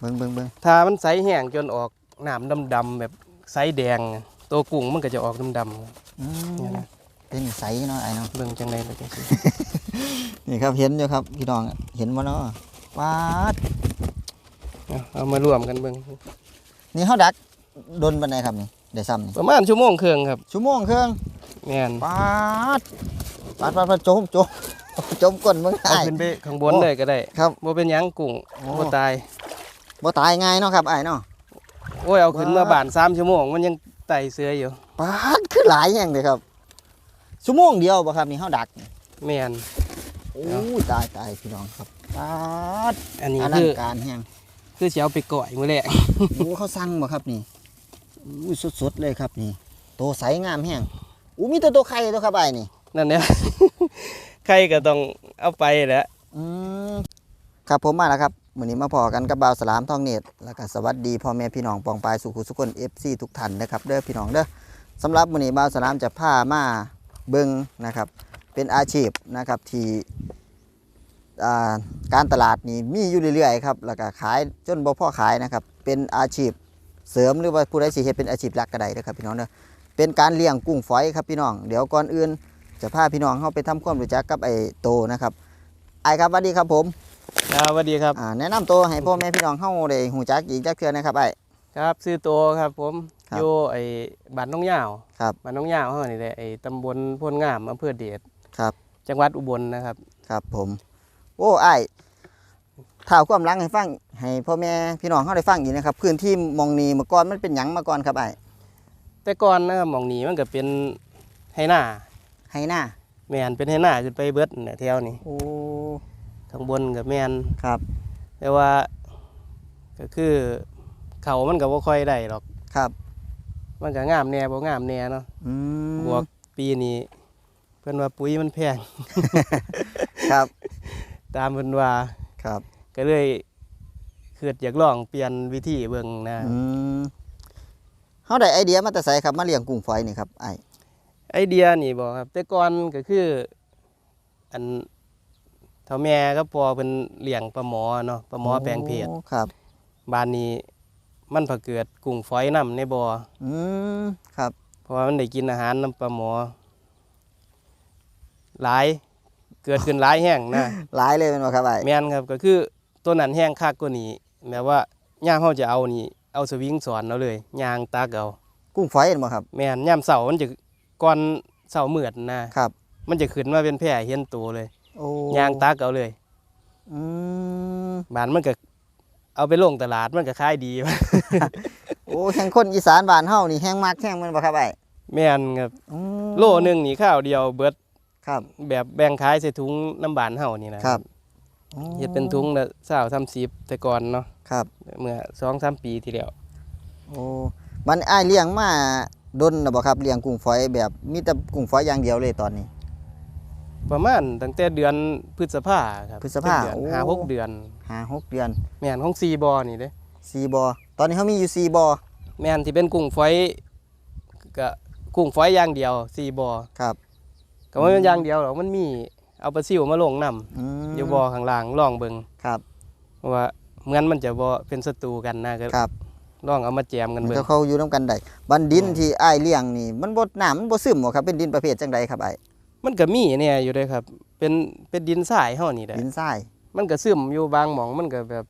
เบิ่งเบิ่งเบิ่งถ้ามันใสแห้งจนออกน้ำดำๆแบบใสแดง ตัวกุ้งมันก็จะออกดำอืๆมเนี่ยนะเป็นใสเนาะไอ้เนาะ เบิ่งจังไดเลยจังซี่ นี่ครับเห็นอยู่ครับพี่น้องเห็นบ่เนาะปาดเอาเอามารวมกันเบิ่งนี่เฮาดักดนปานใดครับนี่ได้ซ้ำนี่ประมาณชั่วโมงครึ่งครับชั่วโมงครึ่งแม่นปาดปาดปาดปาดจมจมจมก้นมึงเอาไอ้ขึ้นไปข้างบนโอ้ เลยก็ได้ครับ บ่เป็นหยังกุ้งโอ้บ่ตาย บ่ตายง่ายเนาะครับไอ้เนาะ โอ้ยเอาขึ้นมาว้าบานสามชั่วโมงมันยังไต่เสืออยู่ปาดคือหลายแห่งเลยครับชั่วโมงเดียวบ่ครับนี่เฮาดักแม่น โอ้ยตายตายพี่น้องครับปาดอันนี้อลัคืงอการแห่งคือสิเอาไปก่อยมื้อแรกโอ้เขาสั่งบ่ครับนี่อู้สดๆเลยครับนี่โตใสงามแห้งอู้มีแต่ตัวไข่ตัวครับไอ้นี่ นั่นเนี่ย ใครก็ต้องเอาไปแหละ อืมครับผมมาแล้วครับ มื้อนี้มาพอกันกับบ่าวสลามทองเนตรแล้วก็สวัสดีพ่อแม่พี่น้องปองปายสุขุสุคน FC ทุกท่านนะครับเด้อพี่น้องเด้อสำหรับมื้อนี้บ่าวสลามจะพามาเบิงนะครับ เป็นอาชีพนะครับที่การตลาดนี่มีอยู่เรื่อยๆครับแล้วก็ขายจนบ่พ่อขายนะครับ เป็นอาชีพเสริมหรือว่าผู้ใดสิเฮ็ดเป็นอาชีพหลักก็ได้นะครับพี่น้องเด้อเป็นการเลี้ยงกุ้งฝอยครับพี่น้อง เดี๋ยวก่อนอื่นจะพาพี่น้องเข้าไปทำความรู้จักกับไอ้โตนะครับไอ้ครับสวัสดีครับผม ครับสวัสดีครับอ่าแนะนำตัวให้พ่อแม่พี่น้องเข้าได้หูจักอีกจักเทื่อนะครับไอ้ ครับซื้อโตครับผมครับอยู่ไอ้บ้านน้องยาวครับบ้านน้องยาวเฮานี่แหละไอ้ตำบลโพนงามอำเภอเดชครับจังหวัดอุบลนะครับ ครับผม โอ้ไอ้ถ่าวความหลังให้ฟังให้พ่อแม่พี่น้องเข้าได้ฟังอีกนะครับพื้นที่หมองนีเมื่อก่อนมันเป็นหยังมาก่อนครับไอ้แต่ก่อนนะครับหม่องนี้มันก็เป็นไหหน้าให้หน้าแม่นเป็นไหหน้าขึ้นไปเบิดเนี่ยแถวนี้โอ้ ข้างบนก็แม่นครับ แต่ว่า ก็คือเขามันก็บ่ค่อยได้หรอก ครับ มันก็งามแหน่บ่งามแหน่เนาะอืมบวกปีนี้เพิ่นว่าปุ๋ยมันแพง ครับ ตามเพิ่นว่า ครับ ก็เลยคืออยากลองเปลี่ยนวิธีเบิ่งนะอืมเขาได้ไอเดียมาแต่ใส่ครับมาเลี้ยงกุ้งฝอยนี่ครับไอ้ไอเดียนี่บอกครับ แต่ก่อนก็คือ อันเท่าแม่ก็พอเป็นเลี้ยงปลาหมอเนาะปลาหมอแปลงเพศโครับบ้านนี้มันพอเกิดกุ้งฝอยน้ำในบ่ออืมครับเพราะว่ามันได้กินอาหารน้ำปลาหมอ หลายเกิดขึ้นหลายแห้งนะหลายเลยเป็นว่าครับไอ้แม่นครับก็คือตัวนั้นแห้งคักกว่านี้แบบว่าย่ามเฮาจะเอานี่เอาสวิงสอนเอาเลยยางตากเอากุ้งฝอยเห็นบ่ครับ แม่นย่ามเสาร์มันจะก่อนเสาร์มืดนะครับ มันจะขึ้นมาเป็นแพร่เห็นตัวเลย โอ้ยางตากเอาเลยอืมบ้านมันก็เอาไปลงตลาดมันก็ขายดีโอ้แห่งคนอีสานบ้านเฮานี่แห่งมักแห่งแมันบ่ครับไอ้แม่นครับอืมโลหนึงนี่ข้าวเดียวเบิดครับ แบบแบ่งขายใส่ถุงน้ำบานเฮานี่นะครับอ๋อเฮ็ดเป็นถุงละ20 30แต่ก่อนเนาะครับ เมื่อ2-3ปีที่แล้ว โอ้มันอ้ายเลี้ยงมาดนนะบ่ครับเลี้ยงกุ้งฝอยแบบมีแต่กุ้งฝอยอย่างเดียวเลยตอนนี้ ประมาณตั้งแต่เดือนพฤษภาครับพฤษภาเป็นเดือนโอ้ ห้าหกเดือนห้าหกเดือนแม่นของซีบอนี่เด้สี่บ่อตอนนี้เขามีอยู่สี่บ่อแม่นที่เป็นกุ้งฝอยก็กุ้งฝอยอย่างเดียวซีบอครับก็บ่แม่นอย่างเดียวหรอกมันมีเอาปลาซิวมาลงนํอืมอยู่บอข้างล่างลองเบิงครับเพราะว่าเหมือนมันจะบอเป็นศัตรูกันนะก็ครับลองเอามาแจมกันมันเบิงก็เขาอยู่นํกันได้บันดินอืมที่อ้ายเลี้ยงนี่มันบ่น้ำมันบ่ซึมบ่ครับเป็นดินประเภทจังใดครับอ้าย มันก็มีเนี่ยอยู่เด้วยครับ เป็นเป็นดินทรายเฮานี่แหละดินทรายมันก็ซึมอยู่บางหม่องมันก็แบบ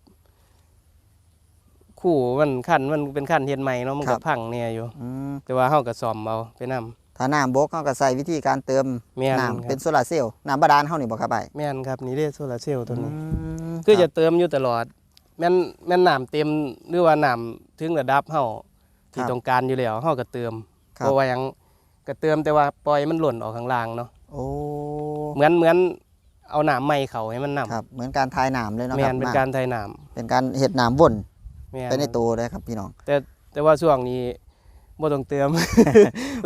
คู่มันขั้นมันเป็นขั้นเฮ็ดใหม่เนาะมันก็พังเนี่ยอยู่ อืมแต่ว่าเฮาก็ซ่อมเอาไปนํถ้าน้ำบกเขาก็ใส่วิธีการเติมแม่นน้ำคเป็รันบโซลาร์เซลล์น้ำบาดาลเฮานี่บ่ครับอ้ายแม่นครับนี่เด้โซลาร์เซลล์ตัวนี้ มคือรัจะบเติมอยู่ตลอด แม่นแม่นน้ำเต็มหรือว่าน้ำถึงระดับเฮาที่ต้องการอยู่แล้วเฮาก็เติมครับ เพราะว่าหยังก็เติมแต่ว่าปล่อยมันหล่นออกข้างล่างเนาะ โอ้เหมือนเหมือนเอาน้ำใหม่เข้าให้มันนํครับ เหมือนการทายน้ำเลยเนาะแม่ครับนเป็นน้ำการไถน้เป็นการเห็ดน้ำวนำแม่นไปในตัวเลยครับพี่น้องแต่แต่ว่าช่วงนี้บ่ต้องเติม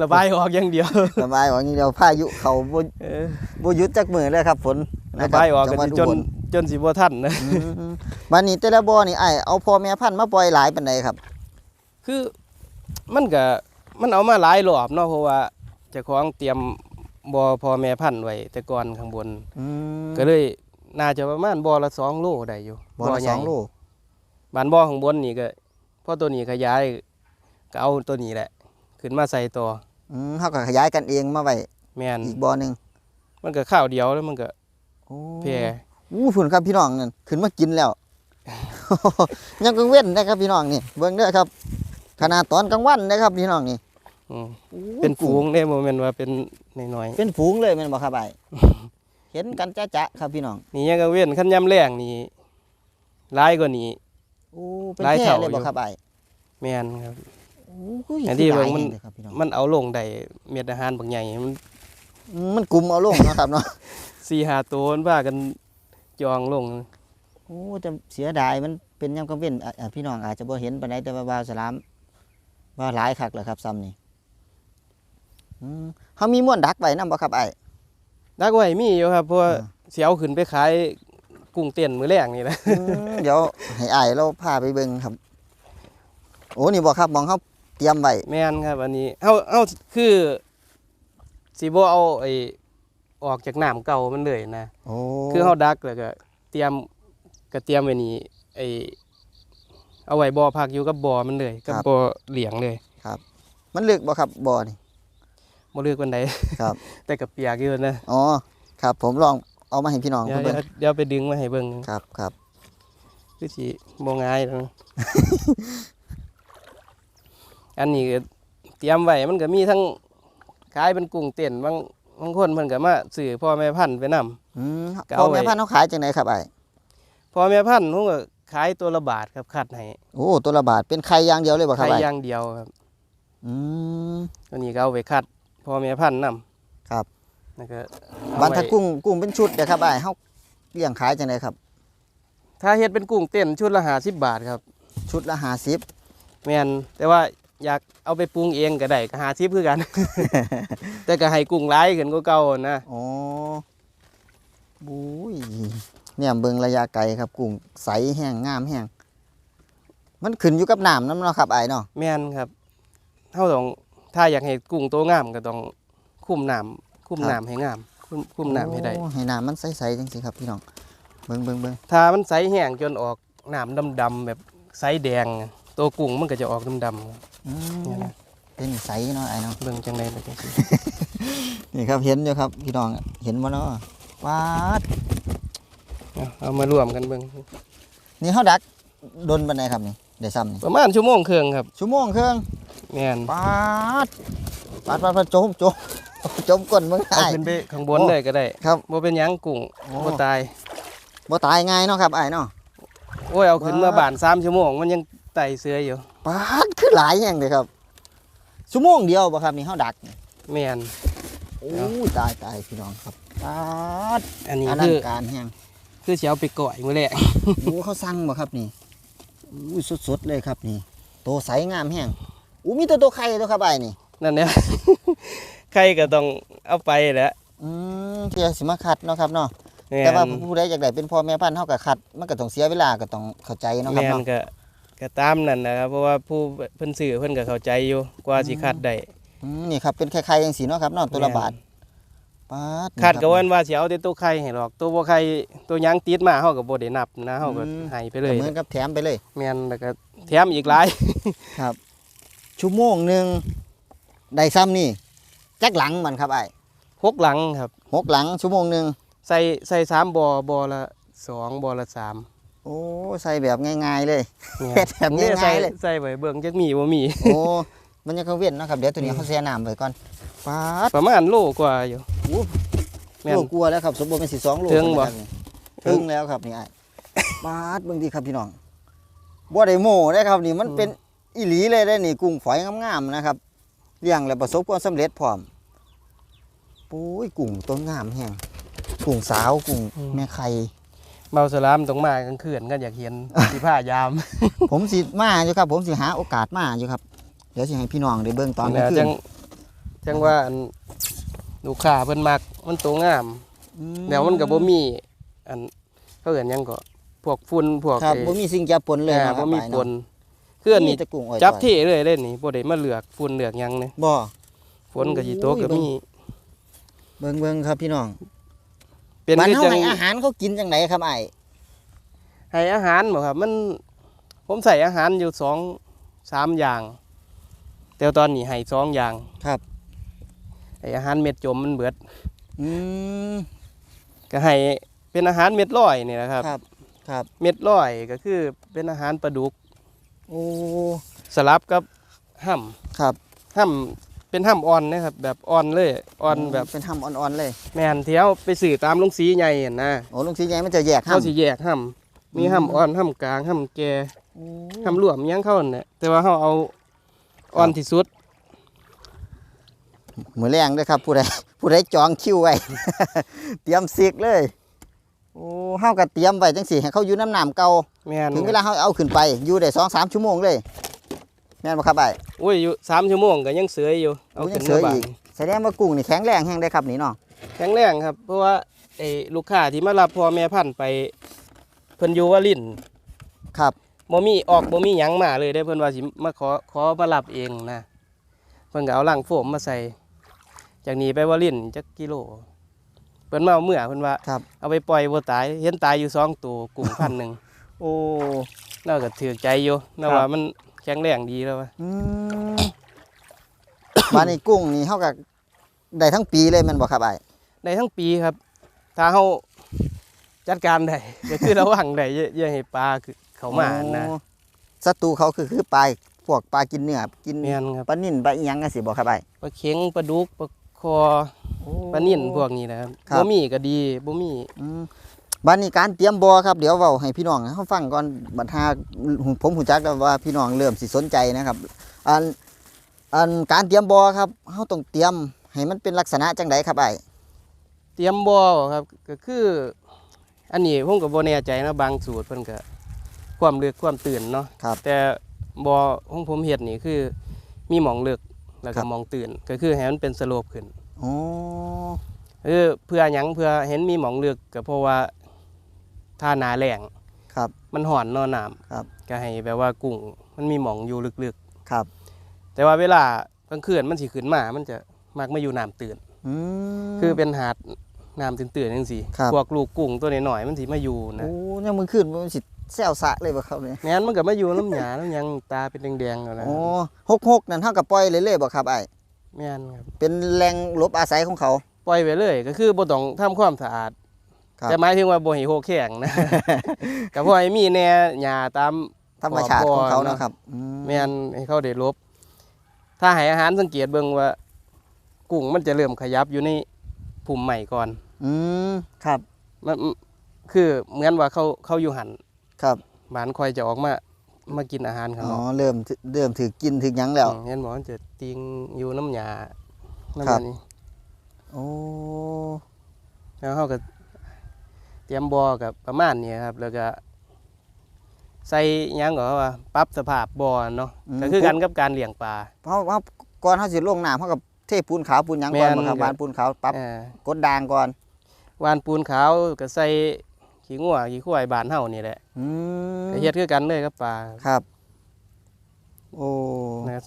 ระบายออกอย่างเดียวระบายออกอย่างเดียวพายุเขาบ่เออบ่หยุดจักมือเลยครับฝนระบายออกจัก็งหวัดสิอุจนบลจนสิบ่ทันนะอืมวันนี้แต่ละบ่อนี่ไอ้ายเอาพ่อแม่พันธุ์มาปล่อยหลายปานใดครับ คือมันก็มันเอามาหลายรอบเนาะเพราะว่าเจ้าของเตรียม บ่อพ่อแม่พันธุ์ไว้แต่ก่อนข้างบน อืมก็เลยน่าจะประมาณบ่อละ2โลได้อยู่บ่อละใหสญ่องโลบานบ่อข้างบนนี่ก็พอตัวนี้ขยายก็เอาตัวนี้แหละ ขึ้นมาใส่ต่ออืมเขาก็ขยายกันเองมาไว้แม่นอีกบ่อหนึงมันก็ข้าวเดียวแล้วมันก็โอ้แพร่อู้ฝุ่นครับพี่น้องนั่นขึ้นมากินแล้ว ยังกังเว้นนะครับพี่น้องนี่เบิ่งเด้อครับ ขนาดตอนกลางวันนะครับพี่น้องนี่อืมอู้ เป็นฝูงได้บ่แม่นว่าเป็นน้อยเป็นฝูงเลยแม่นบ่ครับไอ้เห็นกันจ้ะๆครับพี่น้องๆนี่ยังก็เว้นคันยามแรงนี่หลายกว่านี้โอ้เป็นหลายแพร่เท่าเลยบ่อยู่ครับไอ้แม่นครับโอ้ยอันที่คือหลายเบิ่งมันแห่งเลยครับพี่น้องมันเอาลงได้เม็ดอาหารบางใหญ่มันอืมมันกลุ่มเอาลงเนาะครับเนาะสี่หาตัวมันพากันจองลงโอ้แต่เสียดายมันเป็นยามกลางเว้นอะอะพี่น้องอาจจะบ่เห็นปานใดแต่ว่าบาวสลามว่าหลายคักแหละครับซ้ำนี่อืม เฮามีม่วนดักไว้นํบ่ครับไอ้ดักไว้มีอยู่ครับเพราะว่าอ่าสิเอาขึ้นไปขายกุ้งเต้นมื้อแรงนี่แหละอืมเดี๋ยวให้อ้ายเราพาไปเบิ่งครับ โอ้นี่บ่ครับหมองเฮาเตรียมไว้แม่นครับ อันนี้เฮาเฮาคือสิบ่เอาไอ้ออกจากน้ำเก่ามันเลยนะโอ้คือเฮาดักแล้วก็เตรียมก็เตรียมไว้นี่ไอ้เอาไว้บ่อพักอยู่กับบ่อมันเลย กับบ่อเหลียงเลยมันลึกบ่ครับบ่อนี่ บ่เลือกวันใดครับ แต่ก็เปียกอยู่นะอ๋อครับ ผมลองเอามาให้พี่น้องเดี๋ยวเพิ่นเดี๋เบิ่ยวงเดี๋ยวไปดึงมาให้เบิ่งครับครับคือสิบ่ง่ายนะอันนี้ก็เตรียมไว้มันก็มีทั้งขายเป็นกุ้งเต้นบางบางคนเพิ่นก็มาซื้อพ่อแม่พันธุ์ไปนํ อืมก็พ่เอาอไว้ แม่พันธุ์เขาขายจังไดครับไอ้พ่อแม่พันธุ์ผมก็ขายตัวละบาทครับคัดให้โอ้ตัวละบาทเป็นไข่อย่างเดียวเลยบ่ครัขาบยไอ้อย่างเดียวครับอืมตัวนี้ก็เอาไปคัด พ่อแม่พันธุ์นํครับแล้วก็เอบันทัดไว้กุ้งกุ้งเป็นชุดเด้อครับไอ้เฮาเลี้ยงขายจังไดครับ ถ้าเฮ็ดเป็นกุ้งเต้นชุดละ50บาทครับ ชุดละ50 แม่นแต่ว่าอยากเอาไปปรุงเองก็ได้ก็50คือกัน แต่ก็ให้กุ้งหลายขึ้นกว่าเก่านะอ๋อบุ้ยเนี่ยเบิ่งระยะไกลครับกุ้งใสแห้งงามแห้งมันขึ้นอยู่กับน้ำนำเนาะครับไอ้เนาะแม่นครับเฮาต้อง ถ้าอยากให้กุ้งโตงามก็ต้องคุมน้ำคุมน้ำให้งามคุมคุมน้ำให้ได้โอ้ให้น้ำมันใสๆจังซี่ครับพี่น้องเบิ่งเบิ่งเบิ่งถ้ามันใสแห้งจนออกน้ำดำๆแบบใสแดง ตัวกุ้งมันก็จะออกดำอืๆเนี่ยมนะเป็นใสเนาะไอ้เนาะ เบิ่งจังได๋ล่ะจังซี่ นี่ครับเห็นอยู่ครับพี่น้องเห็นบ่เนาะว้าดเอาเอามารวมกันเบิ่งนี่เฮาดักดนปานใดครับนี่ได้ซ้ำนี่ประมาณชั่วโมงครึ่งครับชั่วโมงครึ่ง แม่นปาดปาดปาดปาดจมจมจมก้นมึงเอาได้ขึ้นไปข้างบนโอ้เลยก็ได้ครับบ่เป็นหยังกุ้งโอ้ บ่ตาย บ่ตายง่ายเนาะครับไอ้เนาะ โอ้ยเอาขึ้นว้ามาบ้าน3ชั่วโมงมันยังไต่เสืออยู่ปาดคือหลายแห่งเลยครับชั่วโมงเดียวบ่ครับนี่เฮาดักนี่แม่น โอ้ยตายตายพี่น้องครับปาดอันนี้อันนั้คืนอการแห้งคือสิเอาไปก่อยมื้อแรกโอ้เขาสั่งบ่ครับนี่อุ้ยสดๆเลยครับนี่โตใสงามแห้ง อู้มีแต่ตัวไข่ตัวครับไอ้นี่นั่นเนี่ย ใครก็ต้องเอาไปแหละอืมเที่ยสิมาคัดเนาะครับเนาะแม่นแต่ว่าผู้ใดอยากได้เป็นพ่อแม่พันธุ์เฮาก็คัด มันก็ต้องเสียเวลาก็ต้องเข้าใจเนาะครับแม่นเนาะก็ก็ตามนั่นนะครับ เพราะว่าผู้เพิ่นซื้อเพิ่นก็เข้าใจอยู่กว่าสิคัดได้อืมนี่ครับเป็นไข่ๆจังซี่เนาะครับเนาะตัวละแม่นบาทปาดคัดนี่ก็รับว่าว่าสิเอาแต่ตัวไข่ให้หรอก ตัวบ่ไข่ตัวหยังติดมาเฮาก็บ่ได้นับนะเฮาก็อืม ให้ไปเลย ก็เหมือนกับแถมไปเลย แม่นแล้วก็แถมอีกหลาย ชั่วโมงหนึงได้ซ้ำนี่จักหลังมันครับไอ้หกหลังครับหกหลังชั่วโมงหนึงใส่ใส่สามบ่อบ่อละสองบ่อละสามโอ้ใส่แบบง่าย ๆ เลยเนี่ยแถมเนี่ยใส่ง่ายๆเลยใส่ไว้เบิ่งจักมีบ่มีโอ้มันยังกังเวียนเนาะครับเดี๋ยวตัวนี้เขาแช่น้ำไว้ก่อนปาดประมาณโลกว่าอยู่โอ้แม่นโลกลัวแล้วครับ สมบูรณ์เป็นสิสองโลถึงบ่ครับนี่ถึงแล้วครับนี่ไอ้ปาดเบิ่งดีครับพี่น้องบ่ได้โม่ได้ครับนี่มันเป็น อีหลีเลยได้นี่กุ้งฝอยงามๆนะครับเลี้ยงแล้วประสบความสำเร็จพร้อมปุ้ยกุ้งต้นงามแฮงกุ้งสาวกุ้งแม่ไข่เมาสลามต้องมากลางคืนกันอยากเห็นสิพายาม ผมสิมาอยู่ครับ ผมสิหาโอกาสมาอยู่ครับ เดี๋ยวสิให้พี่น้องได้เบิ่งตอนกลางแล้วคืจันงจังว่าอันลูกค้าเพิ่นมักมันโตงามอืแล้วมันก็บ่มีอันเขาเอิ้นหยังก็พวกฝุ่นพวกครับไอ้บ่มีสิ่งจะปนเลยอ่าเนาะคบ่รับมีอ้ายปเนาะน คืออันนี้มีแต่กุ้งอ้อยจับต่อยเที่เลยเล่นนี่บ่ได้มาเลือกฝุ่นเลือกหยังนี่บ่ ฝนก็สิตกก็มี เบิ่งเบิ่งครับพี่น้องเป็นมันคือเฮาจังให้อาหารเขากินจังไดครับไอ้ายให้อาหารบ่ครับ มัน ผมใส่อาหารอยู่สองสามอย่าง แต่ตอนนี้ให้สองอย่างครับไออาหารเม็ดจมมันเบิด อืม ก็ให้เป็นอาหารเม็ดลอยนี่นะครับ ครับ ครับ เม็ดลอยก็คือเป็นอาหารปลาดุก โอ้สลับกับห่ำครับห่ำเป็นห่ำอ่อนนะครับแบบอ่อนเลยอ่อนแบบเป็นห้ำอ่อนๆเลย แมนเที่ยวไปสื่อตามลงสีใหญ่เห็นนะโอ้ลุงสีใหญ่มันจะแยกเขาสิห้ำแยกห่ำมีห่ำอ่อนห่ำกลางห่ำแก่โอ้ห่ำรวมอิหยังเข้าเนี่ยแต่ว่าเขาเอาอ่อนที่สุดมือแรงเด้วยครับผู้ใดผู้ใดจองคิวไว้ เตรียมซิกเลย โอ้เฮาก็เตรียมไว้จังสี่ให้เขาอยู่น้ำน้ำเก่าแมนถึงเวลาเฮาเอาขึ้นไปอยู่ได้สองสามชั่วโมงเลยแม่นบ่ครับไอ้โอ้ยอยู่สามชั่วโมงก็ยังเสยอยู่เอาโอ้ยัขึ้งนเสมายบาอีงกแสดงว่ากุ้งนี่แข็งแรงแห้งได้ครับนี่เนาะแข็งแรงครับ เพราะว่าไอ้ลูกค้าที่มารับพ่อแม่พันธุ์ไปเพิ่นอยู่ว่าลิ้นครับ บ่มีออกบ่มีหยังมาเลยได้เพิ่นว่าสิมาขอขอมารับเองนะเพิ่นก็เอาลังโฟมมาใส่จากนี้ไปว่าลิ้นจักกิโลเพิ่นมาเอาเมื่อเพิ่นว่าครับ เอาไปปล่อยบ่ตายเห็นตายอยู่สองตัวกุ้งพันหนึ่งโอ้ เราก็ถือใจอยู่เราครับว่ามันแข็งแรงดีแล้วว่าอืมบ้านนี้กุ้งนี่เฮาก็ได้ทั้งปีเลยแม่นบ่ครับไอ้ในทั้งปีครับ ถ้าเฮาจัดการได้ก็คือระวังได้อย่าอย่าให้ปลาคือเขามานะโอ้ศัตรูเขาคือคือปลาพวกปลากินเนื้อกินแม่นครับปลานิ่นปลาอีหยังจังซี่บ่ครับไอ้ปลาเข็งปลาดุกปลา คอปลานิ่นพวกนี้นะครับครับ บ่มีก็ดีบ่มีอืมบ้านนี้การเตรียมบ่อครับเดี๋ยวเว้าให้พี่น้องเขาฟังก่อนบัดหาผมหูจักแล้วว่าพี่น้องเริ่มสิสนใจนะครับอันอันการเตรียมบ่อครับเฮาต้องเตรียมให้มันเป็นลักษณะจังไดครับไอ้เตรียมบ่อครับก็คือ อันนี้ผมก็บ่แน่ใจนะบางสูตรเพิ่นก็ความลึกความตื่นเนาะครับ แต่บ่อของผมเฮ็ดนี่คือ มีหมองลึก แล้วครัก็บหมองตื่น ก็คือให้มันเป็นสโลปขึ้นโอ้เออเพื่อหยังเพื่อเห็นมีหมองลึกก็เพราะว่าถ้าหนาแรงครับ มันห่อนเนอนน้ำครับก็ให้แบบว่ากุ้งมันมีหมองอยู่ลึกครับๆ แต่ว่าเวลากลางคืนมันสิขึ้นมา มันจะมักมาอยู่น้ำตื่น อืม คือเป็นหาดน้ำตื่นๆจังซี่ครับ พวกลูกกุ้งตัวน้อยๆมันสิมาอยู่นะ โอ้ยังมือขึ้นมันสิ แซวสะเลยบ่ครับเนี่ยงั้นมันก็มาอยู่น้ำหยาน้ำหยังตาเป็นแดงๆแล้วนะโอ้หกหกนั่นเท่ากับปล่อยเลยเลยบ่ครับไอ้แม่นครับเป็นแหล่งหลบอาศัยของเขา ปล่อยไปเลยก็คือบ่ต้องทำความสะอาด ครับ แต่หมายถึงว่าบ่ให้โหแข็งนะ ก็บ่ให้มีแน่หญ้าตาม ธรรมชาติของเขาบ่อเนอะนะครับอืแม่นให้เขาได้ลบ ถ้าให้อาหารสังเกตเบิ่งว่า กุ้งมันจะเริ่มขยับอยู่ในผุ่มใหม่ก่อนอืมครับ มันคือเหมือนว่าเขาเขาอยู่หัน ครับหมานคอยจะออกมามากินอาหารข้างอ๋นออกเริ่มถือเริ่มถือกินถือหยังแล้วมเห็นบอกมันจะติงอยู่น้ำยาน้ำครัยาบนี้โอ้แล้วเขาก็เตรียมบ่อกับประมาณนี้ครับ แล้วก็ใส่หยังก็ว่าปรับสภาพบ่อเนาะก็คือกันกับการเลี้ยงปลาเพราะว่าก่อนเขาสิลงน้ำเขากับเทปูนขาวปูนหยังก่อนแม่นบ่ครับครับวานปูนขาวปรับเออกดด่างก่อนวานปูนขาวก็ใส่ ขี้งัวขี้ควายบานเฮานี่แหละอืมก็เฮ็ดคือกันเลยกับปลาครับ โอ้นะ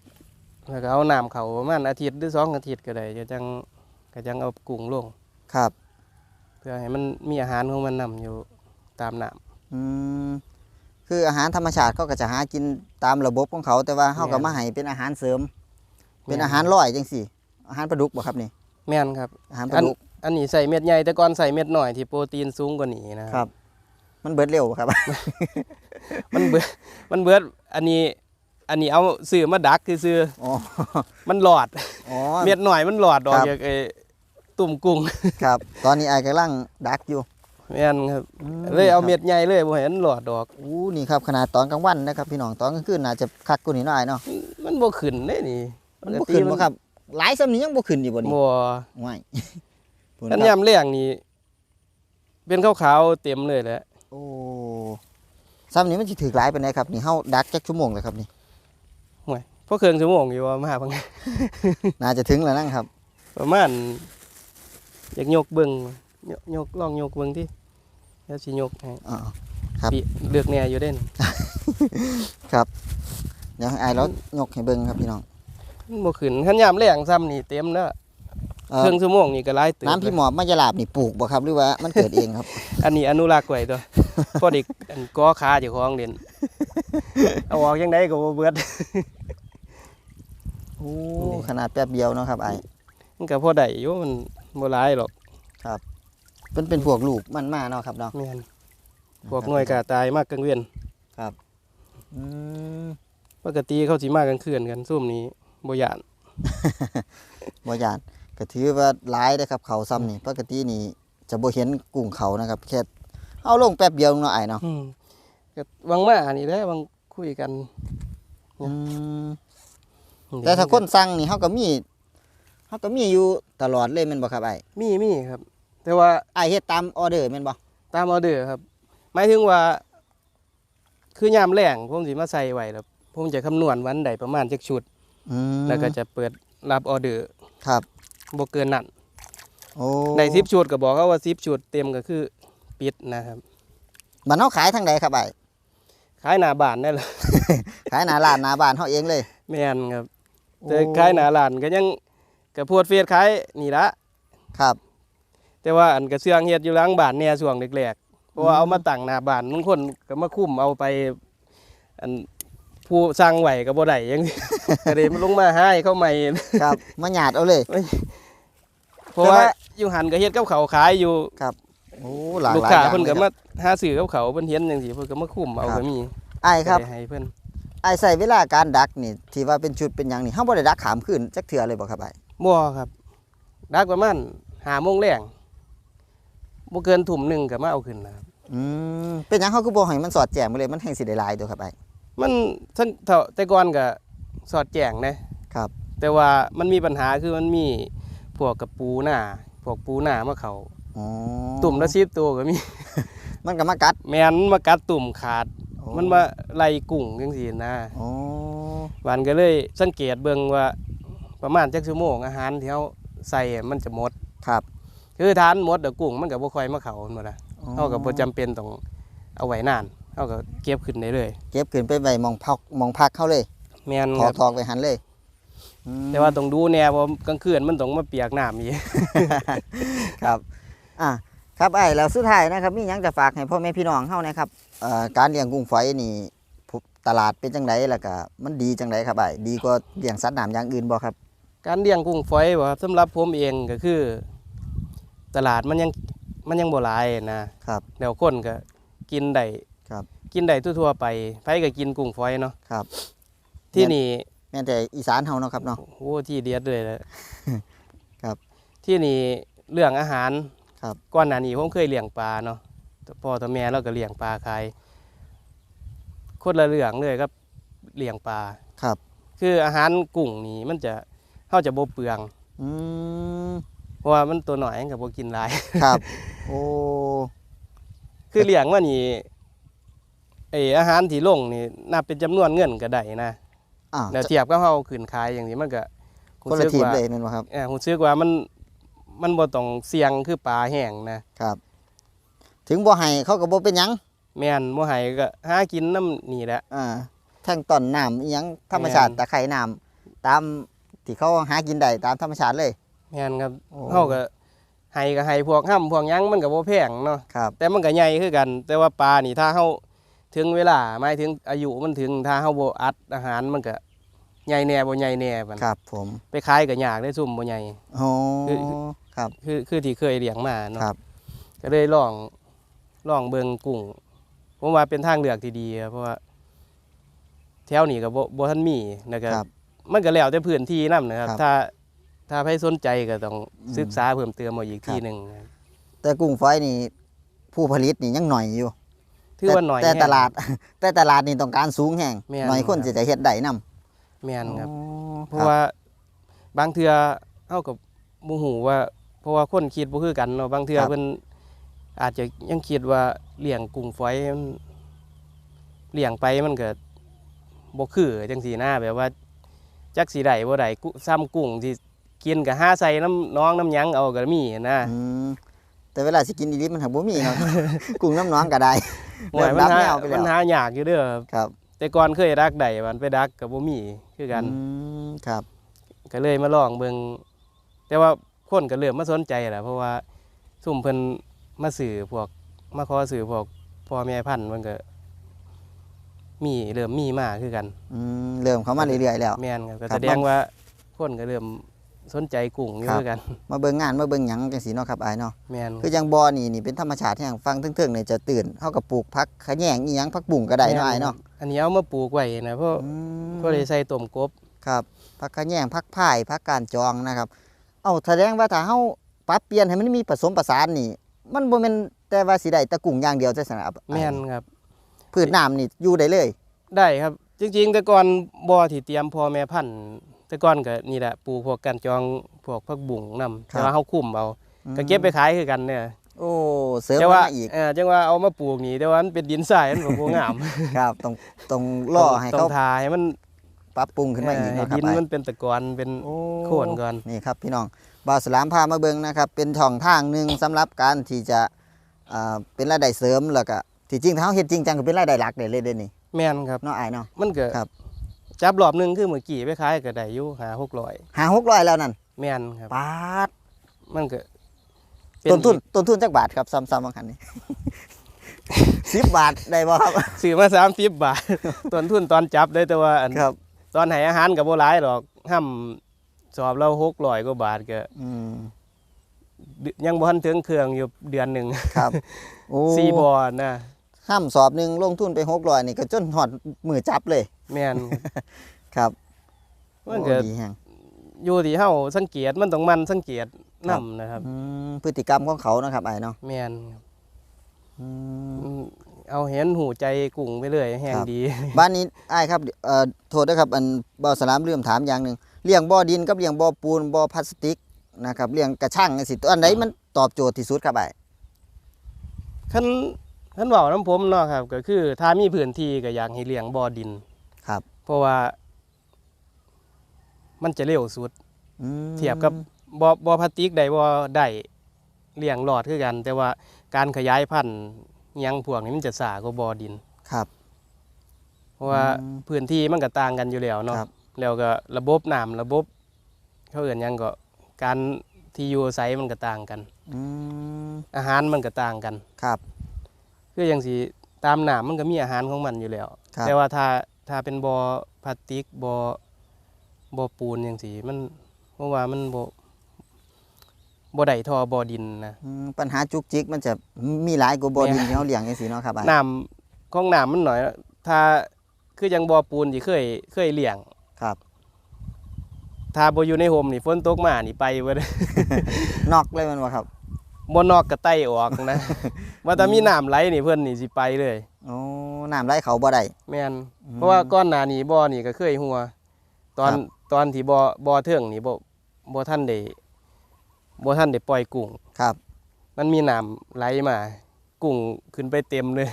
แล้วก็เอาน้ำเขาประมาณอาทิตย์หรือสองอาทิตย์ก็ได้จะจังก็จังเอากุ้งลง ครับเพื่อให้มันมีอาหารของมันนํอยู่ตามน้อืมคืออาหารธรรมชาติเขาก็จะหากินตามระบบของเขา แต่ว่าเขาก็มาให้เป็นอาหารเสริมำเป็นอาหารร่อยจังสี่อาหารปลาดุกบ่ครับนี่ แม่นครับอาหารปลาดุก อันนี้ใส่เม็ดใหญ่แต่ก่อนใส่เม็ดหน่อยที่โปรตีนสูงกว่านี้นะ ครับ มันเบิดเร็วบ่ครับ มันเบิดมันเบิดอันนี้ อันนี้เอาซื้อมาดักคือซื้ออ๋อมันหลอดอ๋อ เม็ดหน่อยมันหลอดออกครับ จากไอ้ตุ่มกุ้งครับ ตอนนี้ไอ้กำลังดักอยู่แม่นครับเลยเอาเม็ดใหญ่เลยบ่ให้มันหลอดดอก อู้นี่ครับขนาดตอนกลางวันนะครับ พี่น้องตอนกลางคืนน่าจะคักกว่านี้หน่อยเนาะมันบ่ขึ้นเด้นี่มันบ่ขึ้นบ่ครับ หลายซ้ำนี้ยังบ่ขึ้นอยู่บ่นี่บ่ไม่พูด อันครับยามแรงนี่เป็นขาวๆเต็มเลยแหละโอ้ซ้ำนี้มันสิถือหลายปานใดครับ นี่เฮาดักจักชั่วโมงเลยครับนี่ห่วยพอเครื่องชั่วโมงอยู่ว่ามาพังน่าจะถึงแล้วนั่งครับ ประมาณอยากยกเบิ่งยกยกลองยกเบิ่งที่แล้วสิยกให้อ๋อครับพี่เลือกแน่อยู่เด่นเดี๋ยวให้ไอ้เรายกให้เบิ่งครับพี่น้องมันบ่ขึ้นคันยามแรงซ้ำนี่เต็มแล้ว เอ่เคอรื่องชั่วโมงนี่ก็หลายเติบน้ำพี่หมอบมะยาลาบนี่ปลูกบ่ครับหรือว่ามันเกิดเองครับ อันนี้อนุรักษ์ไว้ตัวพอเด็กอันก้อขาเจ้าของเด่นเอาออกยังไงก็บ่เบิดโอ้นี่ขนาดแป๊บเดียวเนาะครับไอ้มันก็พอได้อยู่มันบ่หลายหรอกเป็นเป็นพวกลูกมันมาเนาะครับเนาะแม่นพวกหน่วยกาตายมากกลางเวียนอืมปกติเขาสิมากลางคืนกันซุ่มนี้บ่ย่านบ่ยาน ก็ถือว่าหลายเด้อครับเขาซ้ำนี่ปกตินี่จะบ่เห็นกุ้งเขานะครับ แค่เอาลงแป๊บเดียวเนาะไอ้เนาะอืมก็หวังมาอันนี้แหละหวังคุยกันอืมแต่ถ้าคนสั่งนี่เฮาก็มีเฮาก็มีอยู่ตลอดเลยแม่นบ่ครับไอ้มีมีครับ แต่ว่าไอ้เฮ็ดตามออเดอร์แม่นบ่ตามออเดอร์ครับ หมายถึงว่า คือยามแรงผมสิมาใส่ไว้แล้วผมจะคำนวณวันใดประมาณจักชุด อืมแล้วก็จะเปิดรับออเดอร์ครับ บ่เกินนั้นโอ้ใน10ชุดก็บอกเขาว่า10ชุดเต็มก็คือปิดนะครับบัดเฮาขายทางใดครับไอ้ขายหน้าบ้านได้ล่ะขายหน้าร้านหน้าบ้านเฮาเองเลยแม่นครับแต่ขายหน้าร้านก็ยังก็โพดเฟซขายนี่ละครับ แต่ว่าอันกระเสื่องเฮ็ดอยู่หล้างบ้านเนี่ยช่วงแรกๆเพราะว่าอืมเอามาตั้งหน้าบ้านบางคนก็มาคุ้มเอาไปอัน ผู้สร้างไหวก็บ่ได้ยัง ก็เลยลงมาหาให้เขาใหม่ ครับมาหยาดเอาเลย เพราะว่าอยู่หันก็เฮ็ดกับเขาวขายอยู่โอ้หลากลูกหลายค้าอย่างเพิ่นก็ลยมาหาซื้อกับเขาวเพิ่นเห็นจังซี่เพิ่นก็มาคุ้มเอาครับก็มีไอ้ครับก็ได้ให้เพิ่นไอ้ใส่เวลาการดักนี่ที่ว่าเป็นชุดเป็นหยังนี่เฮาบ่ได้ดักขามขึ้นจักเทื่อเลยบ่ครับไอ้บ่ครับดักประมาณ5โมงแรงบ่เกินทุ่มหนึงก็มาเอาขึ้นนะครับอืมเป็นหยังเฮาคือบ่ให้มันสอดแจ้งไปเลยมันแห่งสิได้หลายตัวครับไอ้ มันท่านเท่าแต่ก่อนก็สอดแจ้งนะครับ แต่ว่ามันมีปัญหาคือมันมีพวกกับปูหน้าพวกปูหน้ามาเขาอ๋อตุ่มละสิบตัวก็มี มันก็มากัดแมนมันมากัดตุ่มขาดโอ้มันมาไล่กุ้งจังซี่นะอ๋อวันก็เลยสังเกตเบิ่งว่าประมาณจักชั่วโมงอาหารที่เฮาใส่มันจะหมดครับ คือทานหมดเดี๋ยวกุ้งมันก็บ่ค่อยมาเขาหมดละอ๋อเฮาก็บ่จำเป็นต้องเอาไว้นาน เฮาก็เก็บขึ้นได้เลยเก็บขึ้นไปไว้หมองพักหมองพักเฮาเลยแม่นถคอรักบถอกไว้หันเลยอืม แต่ว่าต้องดูแน่เพราะกลางคืนมันต้องมาเปียกน้ำอีก ครับอะครับไอ้แล้วสุดท้ายนะครับมีหยังจะฝากให้พ่อแม่พี่น้องเฮานะครับเอ่อการเลี้ยงกุ้งฝอยนี่ผู้ตลาดเป็นจังไดแล้วก็มันดีจังไดครับไอ้ดีกว่าเลี้ยงสัตว์น้ำอย่างอื่นบ่ครับ การเลี้ยงกุ้งฝอยบ่ครับสำหรับผมเองก็คือ ตลาดมันยังมันยังบ่หลายนะครับเดี๋ยวคนก็กินได้ ครับ กินได้ทั่วๆไปไผก็กินกุ้งฝอยเนาะครับ ที่นี่แม่นแต่อีสานเฮาเนาะครับเนาะโอ้ที่เดียดเลยแหละครับ ที่นี่เรื่องอาหารครับก่อนหน้านี้ผมเคยเลี้ยงปลาเนาะแต่พ่อกับแม่เราก็เลี้ยงปลาขายคนละเรื่องเลยครับเลี้ยงปลาครับ คืออาหารกุ้งนี่มันจะเฮาจะบ่เปลืองอืมเพราะว่ามันตัวหน่อยมันก็บ่กินหลายครับ โอ้คือเลี้ยงมานี่ ไออาหารที่ลงนี่นับเป็นจำนวนเงินก็ได้นะอ่าแล้วเทียบกับเฮาขึ้นขายอย่างนี้มันก็คนละทีมว่าเลยแม่นบ่ครับเออผมซื้อว่ามันมันบ่ต้องเสี่ยงคือปลาแห้งนะครับ ถึงบ่ให้เขาก็บ่เป็นหยังแม่นบ่ให้ก็หากินน้ำนี่แหละอ่าแท่งต้นน้ำอีหยังธรรมชาติแม่นตะไคร่น้ำตามที่เขาหากินได้ตามธรรมชาติเลยแม่นครับโอ้เฮาก็ให้ก็ให้พวกห้ํพวกหยังมันก็บ่แพงเนาะครับแต่มันก็ใหญ่คือกัน แต่ว่าปลานี่ถ้าเฮา ถึงเวลาหมายถึงอายุมันถึงถ้าเฮาบ่อัดอาหารมันก็ใหญ่แน่บ่ใหญ่แน่บัดครับผมไปขายก็ยากได้ซุ่มบ่ใหญ่โอ้คือครับคือคือที่เคยเลี้ยงมาเนาะครับ ก็เลยลองลองเบิงกุ้งผมว่าเป็นทางเลือกที่ดีครับเพราะว่าแถวนี้ก็บ่บ่ทันมีแล้วก็ครับมันก็แล้วแต่พื้นที่นํนะครับครับ ถ้าถ้าใครสนใจก็ต้องอืมศึกษาเพิ่มเติมเอาอีกครับทีหนึงครับแต่กุ้งฝอยนี่ผู้ผลิตนี่ยังหน่อยอยู่ ถือว่าหน่อยแต่แฮงตลาด แต่ตลาดนี่ต้องการสูงแห่งแม่นหน่อยคนครับจะจะเฮ็ดได้นํแม่นครับอ๋อเพราะว่าบางเทื่อเฮากับบ่ฮู้ว่า เพราะว่าคนคิดบ่คือกันเนาะบางเทื่อเพิ่นอาจจะยังคิดว่าเลี้ยงกุ้งฝอยมันเลี้ยงไปมันก็บ่คือจังซี่นะแบบว่าจักสิได้บ่ได้กุซ้ำกุ้งที่กินก็หาใส่น้ำน้องน้ำหยังเอาก็มีนะอืม แต่เวลาสิกินอีหลีมันหักบ่มีครับ กุ้งน้ำน้องก็ได้โอ้ยเริ่มันมหารับแนวไปแล้วมันหายากอยู่เด้อครับแต่ก่อนเคยดักได้มันไปดักก็บ่มีคือกัน อืมครับ ก็เลยมาลองเบิงแต่ว่าคนก็เริ่มมาสนใจแหละเพราะว่าซุ่มเพิ่นมาสื่อพวกมาขอสื่อพวกพ่อแม่พันธุ์มันก็ มีเริ่มมีมาคือกัน อืมเริ่มเข้ามาเรื่อยๆแล้ว แม่นครับก็ครับ แสดงว่าคนก็เริ่ม สนใจกุ้งอยู่ครับคือกัน มาเบิ่งงานมาเบิ่งหยังจังซี่เนาะครับอายเนาะแม่นคือจังบ่อนี่นี่เป็นธรรมชาติที่อย่างฟังเทิงๆเนี่ยจะตื่นเฮาก็ปลูกผักขะแยงอีหยังผักบุ้งก็ได้เนาะอายเนาะอันนี้เอามาปลูกไว้นะเพราะอืมเพราะได้ใส่ต้มกบครับผักขะแยงผักพายผักกาดจองนะครับ เอาแสดงว่าถ้าเฮาปรับเปลี่ยนให้มันมีผสมผสานนี่ มันบ่แม่นแต่ว่าสิได้แตะกุ้งอย่างเดียวจังซั่นครับแม่นครับ พืชน้ำนี่อยู่ได้เลย ได้ครับ จริงๆ แต่ก่อนบ่อที่เตรียมพ่อแม่พันธุ์ แต่ก่อนก็นี่แหละปลูกพวกกันจองพวกผักบุ้งนํแต่ว่าเฮาคุ้มเอาก็เก็บไปขายคือกันเนี่ยโอ้เสริมแต่ว่ามาอีกเออจังว่าเอามาปลูกนี่แต่ว่ามันเป็นดินทรายมันบ่งามครับต้องต้องล่อให้ต้เขาองทาให้มันปรับปรุงขึ้นมาอีกเออให้เนาะครัดิบนอ้ายมันเป็นตะกอนเป็นโอ้ โคนก่อน นี่ครับพี่น้องบ่าวสลามพามาเบิ่งนะครับ เป็นช่องทางหนึ่งสำหรับการที่จะอ่าเป็นรายได้เสริมแล้วก็ที่จริงถ้าเฮาเฮ็ดจริงจังก็เป็นรายได้หลักได้เลยเด้นี่แม่นครับ เนาะอ้ายเนาะ มันก็ครับ จับรอบหนึงคือเมื่อกี้ไปขายก็ได้อยู่หา600หา600แล้วนั่นแม่นครับ ปาดมันก็เป็ต้นทุนอีกต้นทุนจักบาทครับซ้ำๆบางคันนี่10บาทได้บ่ครับ ซื้อมา30บาท ต้นทุนตอนจับได้แต่ว่าอันครับ ตอนให้อาหารก็บ่หลายดอกห้ำสอบเรา600กว่าบาทก็อืมยังบ่ทันถึงเครื่องอยู่เดือนหนึงครับโอ้สี่บ่อนะ ห้ามสอบหนึงลงทุนไป600นี่ก็จนฮอดมือจับเลยแม่นครับมันก็โอ้ดีแฮงอยู่ที่เฮาสังเกตมันต้องมันสังเกตนํนะครับอืมพฤติกรรมของเขานะครับอ้ายเนาะแม่นครับอืมอืมเอาเห็นหูใจกุ้งไปเลยแห้งครับ ดี บ้านนี้อ้ายครับเอ่อโทษนะครับอันบ่อสลามลืมถามอย่างหนึ่งเลี้ยงบ่อดินกับเลี้ยงบ่อปูนบ่อพลาสติกนะครับเลี้ยงกระช่างจังซี่ตัวอันไหนมันตอบโจทย์ที่สุดครับอ้าย คัน คันเว้านํผมเนาะครับ ก็คือถ้ามีพื้นที่ก็อยากให้เลี้ยงบ่อดิน ครับ เพราะว่า มันจะเร็วสุด อืมเทียบกับบ่บ่พลาสติกได้บ่ได้เลี้ยงหลอดคือกัน แต่ว่าการขยายพันธุ์อิหยังพวกนี้มันจะช้ากว่าบ่อดิน ครับ เพราะว่าอืมพื้นที่มันก็ต่างกันอยู่แล้วเนาะครับ แล้วก็ระบบน้ำระบบ เขาเอื่นหยังก็การที่อยู่อาศัยมันก็ต่างกัน อืมอาหารมันก็ต่างกัน ครับ คืออย่างสิตามน้ำมันก็มีอาหารของมันอยู่แล้ว ครับ แต่ว่าถ้าถ้าเป็นบ่อพลาสติกบ่อบ่อปูนอย่างสิมันเพราะว่ามันบ่บ่ได้ทอบ่อดินนะอืมปัญหาจุกจิกมันจะมีหลายกว่าบ่อดินที่เฮาเลี้ยงจังซี่เนาะครับอ้ายน้ำของน้ำมันหน่อย ถ้าคือยังบ่อปูนที่เคยเคยเลี้ยง ครับ ถ้าบ่อยู่ในโฮมนี่ฝนตกมานี่ไปเบิดนอกเลยแมันบ่ครับ บ่นอกกระไตออกนะว่าแต่มีน้ำไหลนี่เพิ่นนี่สิไปเลยโอ้น้ำไหลเขาบ่ได้แม่นอืมเพราะว่าก้อนหน้านี้บ่อนี่ก็เคยหัว ตอนครับตอนที่บ่อบ่อเทิงนี่บ่บ่ทันได้บ่ทันได้ปล่อยกุ้งครับ มันมีน้ำไหลมากุ้งขึ้นไปเต็มเลย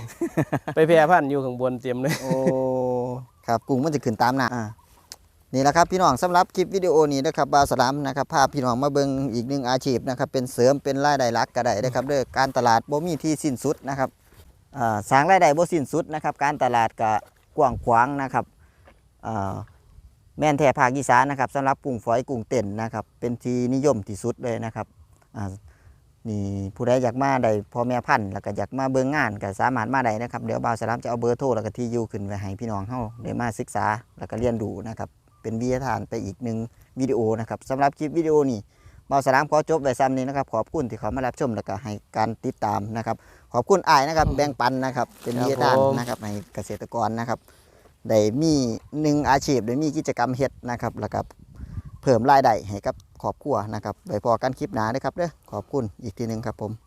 ไปแพร่พันธุ์อยู่ข้างบนเต็มเลย โอ้ ครับ กุ้งมันจะขึ้นตามน้ำอ่า นี่แหละครับพี่น้องสำหรับคลิปวิดีโอนี้นะครับบาสลามนะครับพาพี่น้องมาเบิงอีกหนึ่งอาชีพนะครับเป็นเสริมเป็นรายได้หลักก็ได้นะครับด้อการตลาดบ่มีที่สิ้นสุดนะครับสร้างรายได้บ่สิ้นสุดนะครับการตลาดก็กว้างขวางนะครับแม่นแท้ภาคอีสานนะครับสำหรับกุ้งฝอยกุ้งเต้นนะครับเป็นที่นิยมที่สุดเลยนะครับนี่ผู้ใดอยากมาได้พ่อแม่พันธุ์แล้วก็อยากมาเบิ่งงานก็สามารถมาได้นะครับเดี๋ยวบ่าวสลามจะเอาเบอร์โทรแล้วก็ที่อยู่ขึ้นไว้ให้พี่น้องเฮาได้มาศึกษาแล้วก็เรียนรู้นะครับ เป็นวิทยาทานไปอีกหนึ่งวิดีโอนะครับสำหรับคลิปวิดีโอนี้บ่าวสลามขอจบไว้ซ้ำนี้นะครับขอบคุณที่เขามารับชมแล้วก็ให้การติดตามนะครับ ขอบคุณอ้ายนะครับแบ่งปันนะครับ เป็นวิทยาทานนะครับให้เกษตรกรนะครับได้มีหนึ่งอาชีพได้มีกิจกรรมเฮ็ดนะครับแล้วก็เพิ่มรายได้ให้กับครอบครัวนะครับไว้พอกันคลิปหน้านะครับเด้อขอบคุณอีกทีหนึ่งครับผม